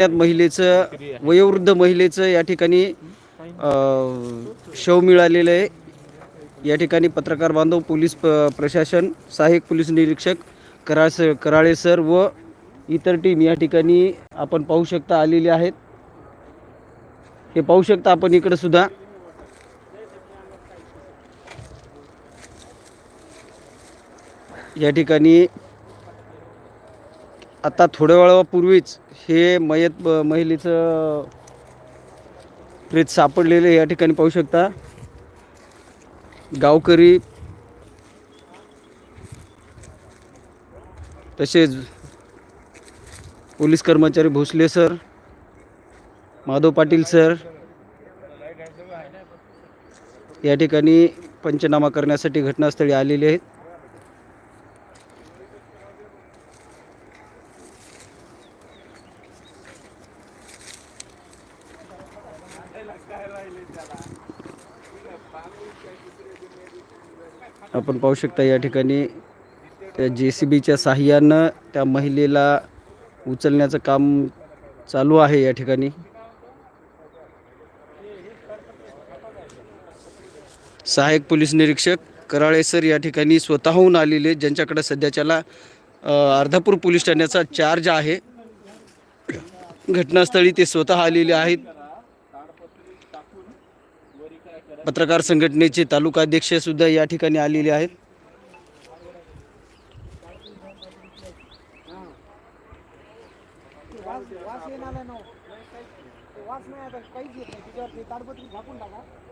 त्यात महिलेचं वयोवृद्ध महिलेचं या ठिकाणी शव मिळालेलं आहे. या ठिकाणी पत्रकार बांधव पोलीस प- प्रशासन सहाय्यक पोलीस निरीक्षक कराळ सर कराळे सर व इतर टीम या ठिकाणी आपण पाहू शकता आलेले आहेत. हे पाहू शकता आपण इकडं सुद्धा. या ठिकाणी आता थोड्या वेळापूर्वीच हे मयत महिलेचं प्रेत सापडलेलं या ठिकाणी पाहू शकता. गावकरी तसेच पोलीस कर्मचारी भोसले सर माधव पाटील सर या ठिकाणी पंचनामा करण्यासाठी घटनास्थळी आलेले आहेत. आपण पाहू शकता या ठिकाणी त्या जे सी बीच्या साह्यानं त्या महिलेला उचलण्याचं काम चालू आहे या ठिकाणी. सहाय्यक पोलीस निरीक्षक कराळे सर या ठिकाणी स्वतःहून आलेले ज्यांच्याकडे सध्याच्याला अर्धापूर पोलीस ठाण्याचा चार्ज आहे. घटनास्थळी ते स्वतः आलेले आहेत. पत्रकार संघटनेचे तालुका अध्यक्ष सुद्धा या ठिकाणी आलेले आहेत. वास येणार वास नाही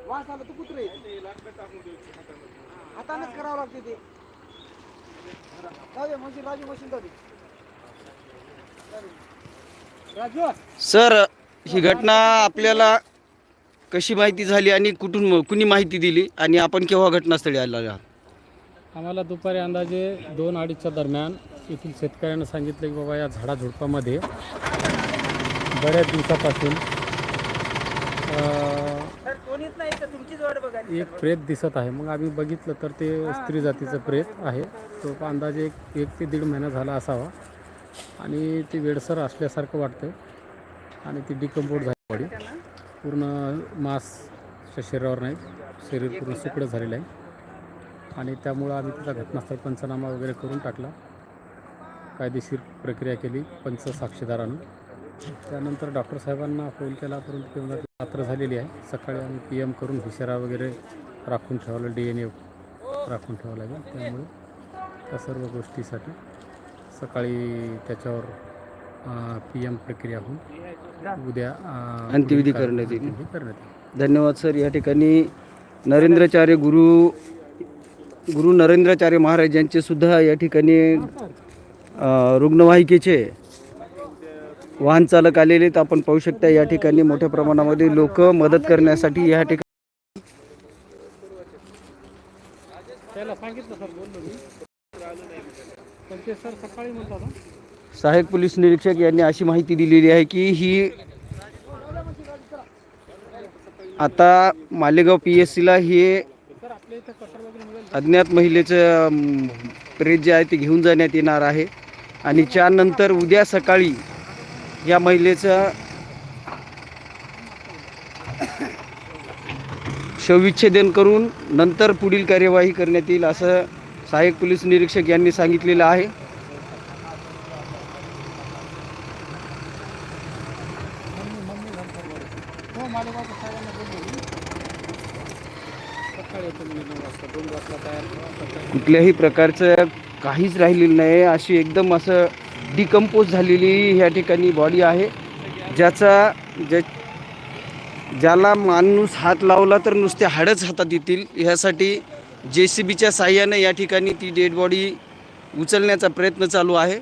वास आला तर येईल हातानेच करावं लागते ते जाऊ सर ही घटना आपल्याला कशी माहिती झाली आणि कुठून कुणी माहिती दिली आणि आपण केव्हा घटनास्थळी आला आहात? आम्हाला दुपारी अंदाजे दोन अडीचच्या दरम्यान येथील शेतकऱ्यांना सांगितलं की बाबा या झाडाझुडपामध्ये बऱ्याच दिवसापासून एक प्रेत दिसत आहे. मग आम्ही बघितलं तर ते स्त्री जातीचं प्रेत आहे. तो अंदाजे एक एक ते दीड महिना झाला असावा. आणि ती वेडसर असल्यासारखं वाटतं आणि ती डिकम्पोज झाली बॉडी पूर्ण मांसच्या शरीरावर नाही शरीर पूर्ण सुकडं झालेलं आहे. आणि त्यामुळं आम्ही त्याचा घटनास्थळ पंचनामा वगैरे करून टाकला. कायदेशीर प्रक्रिया केली पंच साक्षीदारानं. त्यानंतर डॉक्टर साहेबांना फोन केला परंतु ते म्हणतात पात्र झालेली आहे. सकाळी आम्ही पी एम करून भिसेरा वगैरे राखून ठेवायला डी एन ए राखून ठेवावं लागेल त्यामुळे त्या सर्व गोष्टीसाठी सकाळी त्याच्यावर पी एम प्रक्रिया होऊन उद्या अंत्यविधी करण्यात येईल. करण्यात येईल धन्यवाद सर या ठिकाणी नरेंद्राचार्य गुरु गुरु नरेंद्राचार्य महाराज यांचे सुद्धा या ठिकाणी रुग्णवाहिकेचे वाहन चालक आलेले आहेत आपण पाहू शकता या ठिकाणी मोठ्या प्रमाणामध्ये लोक मदत करण्यासाठी या ठिकाणी त्याला सांगितलं सर बोललो मी पण ते सर सकाळी म्हणतात. सहाय्यक पोलीस निरीक्षक यांनी अशी माहिती दिलेली आहे की ही आता मालेगाव पी एस सीला हे अज्ञात महिलेचं प्रेत जे आहे ते घेऊन जाण्यात येणार आहे. आणि त्यानंतर उद्या सकाळी या महिलेचं शवविच्छेदन करून नंतर पुढील कार्यवाही करण्यात येईल असं सहाय्यक पोलीस निरीक्षक यांनी सांगितलेलं आहे. हो मालेगावच्या साहेबांना बोललो मी सकाळी येतो मी नऊ वाजता दोन वाजता तयार करा. सकाळी कुठल्याही प्रकारचं काहीच राहिलेलं नाही. अशी एकदम असं डिकम्पोज झालेली ह्या ठिकाणी बॉडी आहे. ज्याचा ज्या ज्याला माणूस हात लावला तर नुसते हाडच हातात येतील. ह्यासाठी जे सी बीच्या साह्यानं या ठिकाणी ती डेड बॉडी उचलण्याचा प्रयत्न चालू आहे.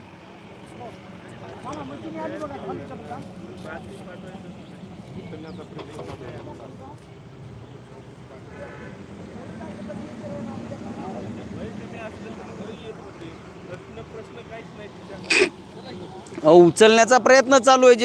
अहो, उचलण्याचा प्रयत्न चालू आहे जे